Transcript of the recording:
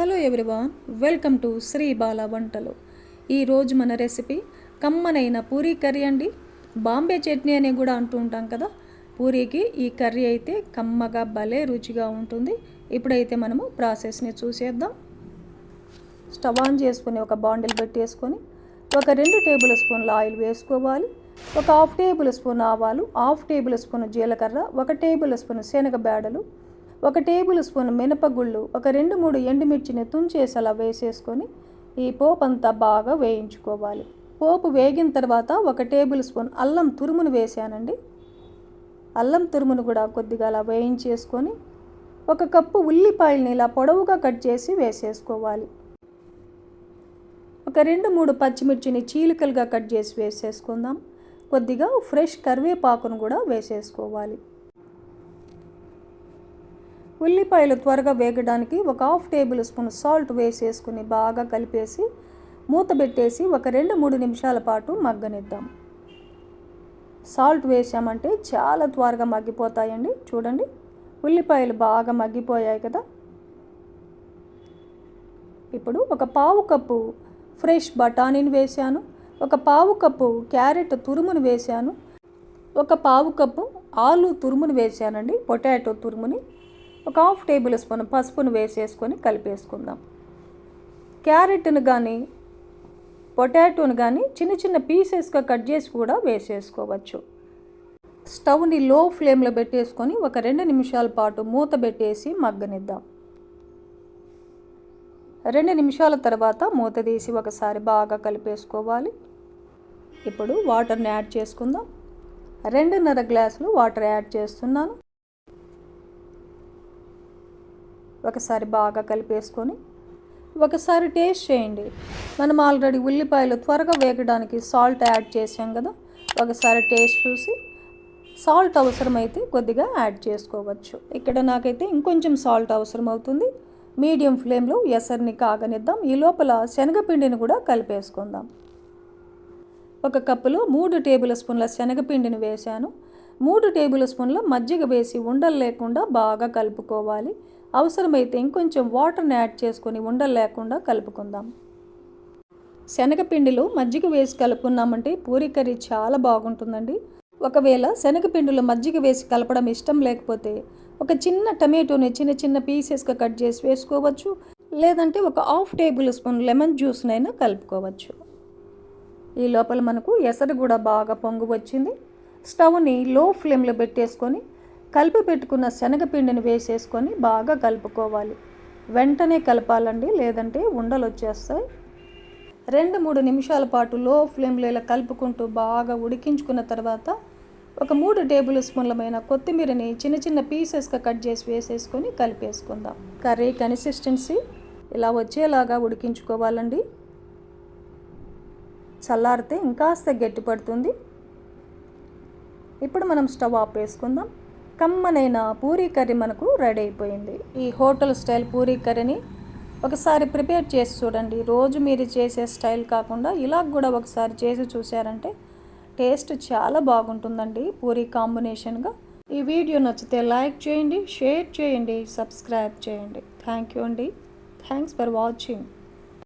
Hello everyone welcome to Shri Bala వంటలు. ఈరోజు మన రెసిపీ కమ్మనైన పూరీ కర్రీ అండి. బాంబే చట్నీ అని కూడా అంటూ ఉంటాం కదా. పూరీకి ఈ కర్రీ అయితే కమ్మగా భలే రుచిగా ఉంటుంది. ఇప్పుడైతే మనము ప్రాసెస్ని చూసేద్దాం. స్టవ్ ఆన్ చేసుకుని ఒక బాండిల్ పెట్టేసుకొని ఒక రెండు టేబుల్ స్పూన్ల ఆయిల్ వేసుకోవాలి. ఒక హాఫ్ టేబుల్ స్పూన్ ఆవాలు హాఫ్ టేబుల్ స్పూన్ జీలకర్ర ఒక టేబుల్ స్పూన్ శనగ బేడలు ఒక టేబుల్ స్పూన్ మినపగుళ్ళు ఒక రెండు మూడు ఎండుమిర్చిని తుంచేసి అలా వేసేసుకొని ఈ పోపు అంతా బాగా వేయించుకోవాలి. పోపు వేగిన తర్వాత ఒక టేబుల్ స్పూన్ అల్లం తురుమును వేసానండి. అల్లం తురుమును కూడా కొద్దిగా అలా వేయించేసుకొని ఒక కప్పు ఉల్లిపాయలని ఇలా పొడవుగా కట్ చేసి వేసేసుకోవాలి. ఒక రెండు మూడు పచ్చిమిర్చిని చీలికలుగా కట్ చేసి వేసేసుకుందాం. కొద్దిగా ఫ్రెష్ కరివేపాకును కూడా వేసేసుకోవాలి. ఉల్లిపాయలు త్వరగా వేగడానికి ఒక హాఫ్ టేబుల్ స్పూన్ సాల్ట్ వేసేసుకుని బాగా కలిపేసి మూత పెట్టేసి ఒక రెండు మూడు నిమిషాల పాటు మగ్గనిద్దాం. సాల్ట్ వేసామంటే చాలా త్వరగా మగ్గిపోతాయండి. చూడండి ఉల్లిపాయలు బాగా మగ్గిపోయాయి కదా. ఇప్పుడు ఒక పావు కప్పు ఫ్రెష్ బఠానీని వేశాను ఒక పావు కప్పు క్యారెట్ తురుమును వేశాను ఒక పావు కప్పు ఆలు తురుమును వేసానండి పొటాటో తురుముని. ఒక హాఫ్ టేబుల్ స్పూన్ పసుపును వేసేసుకొని కలిపేసుకుందాం. క్యారెట్ను కానీ పొటాటోను కానీ చిన్న చిన్న పీసెస్గా కట్ చేసి కూడా వేసేసుకోవచ్చు. స్టవ్ని లో ఫ్లేమ్లో పెట్టేసుకొని ఒక రెండు నిమిషాల పాటు మూత పెట్టేసి మగ్గనిద్దాం. రెండు నిమిషాల తర్వాత మూత తీసి ఒకసారి బాగా కలిపేసుకోవాలి. ఇప్పుడు వాటర్ని యాడ్ చేసుకుందాం. రెండున్నర గ్లాసులు వాటర్ యాడ్ చేస్తున్నాను. ఒకసారి బాగా కలిపేసుకొని ఒకసారి టేస్ట్ చేయండి. మనం ఆల్రెడీ ఉల్లిపాయలు త్వరగా వేగడానికి సాల్ట్ యాడ్ చేసాం కదా ఒకసారి టేస్ట్ చూసి సాల్ట్ అవసరమైతే కొద్దిగా యాడ్ చేసుకోవచ్చు. ఇక్కడ నాకైతే ఇంకొంచెం సాల్ట్ అవసరం అవుతుంది. మీడియం ఫ్లేమ్లో ఎసర్ని కాగనిద్దాం. ఈ లోపల శనగపిండిని కూడా కలిపేసుకుందాం. ఒక కప్పులో మూడు టేబుల్ స్పూన్ల శనగపిండిని వేశాను. మూడు టేబుల్ స్పూన్ల మజ్జిగ వేసి ఉండలు లేకుండా బాగా కలుపుకోవాలి. అవసరమైతే ఇంకొంచెం వాటర్ని యాడ్ చేసుకొని ఉండలు లేకుండా కలుపుకుందాం. శనగపిండిలో మజ్జిగ వేసి కలుపుకున్నామంటే పూరి కర్రీ చాలా బాగుంటుందండి. ఒకవేళ శనగపిండిలో మజ్జిగ వేసి కలపడం ఇష్టం లేకపోతే ఒక చిన్న టమాటోని చిన్న చిన్న పీసెస్గా కట్ చేసి వేసుకోవచ్చు. లేదంటే ఒక హాఫ్ టేబుల్ స్పూన్ లెమన్ జ్యూస్నైనా కలుపుకోవచ్చు. ఈ లోపల మనకు ఎసరు కూడా బాగా పొంగు వచ్చింది. స్టవ్ని లో ఫ్లేమ్లో పెట్టేసుకొని కలిపి పెట్టుకున్న శనగపిండిని వేసేసుకొని బాగా కలుపుకోవాలి. వెంటనే కలపాలండి లేదంటే ఉండలు వచ్చేస్తాయి. రెండు మూడు నిమిషాల పాటు లో ఫ్లేమ్లో ఇలా కలుపుకుంటూ బాగా ఉడికించుకున్న తర్వాత ఒక మూడు టేబుల్ స్పూన్లమైన కొత్తిమీరని చిన్న చిన్న పీసెస్గా కట్ చేసి వేసేసుకొని కలిపేసుకుందాం. కర్రీ కన్సిస్టెన్సీ ఇలా వచ్చేలాగా ఉడికించుకోవాలండి. చల్లారితే ఇంకాస్త గట్టిపడుతుంది ఇప్పుడు మనం స్టవ్ ఆఫ్ వేసుకుందాం కమ్మనైన పూరీ కర్రీ మనకు రెడీ అయిపోయింది. ఈ హోటల్ స్టైల్ పూరీ కర్రీని ఒకసారి ప్రిపేర్ చేసి చూడండి. రోజు మీరు చేసే స్టైల్ కాకుండా ఇలా కూడా ఒకసారి చేసి చూసారంటే టేస్ట్ చాలా బాగుంటుందండి పూరీ కాంబినేషన్గా. ఈ వీడియో నచ్చితే లైక్ చేయండి షేర్ చేయండి సబ్స్క్రైబ్ చేయండి. థ్యాంక్ యూ అండి. Thanks for watching.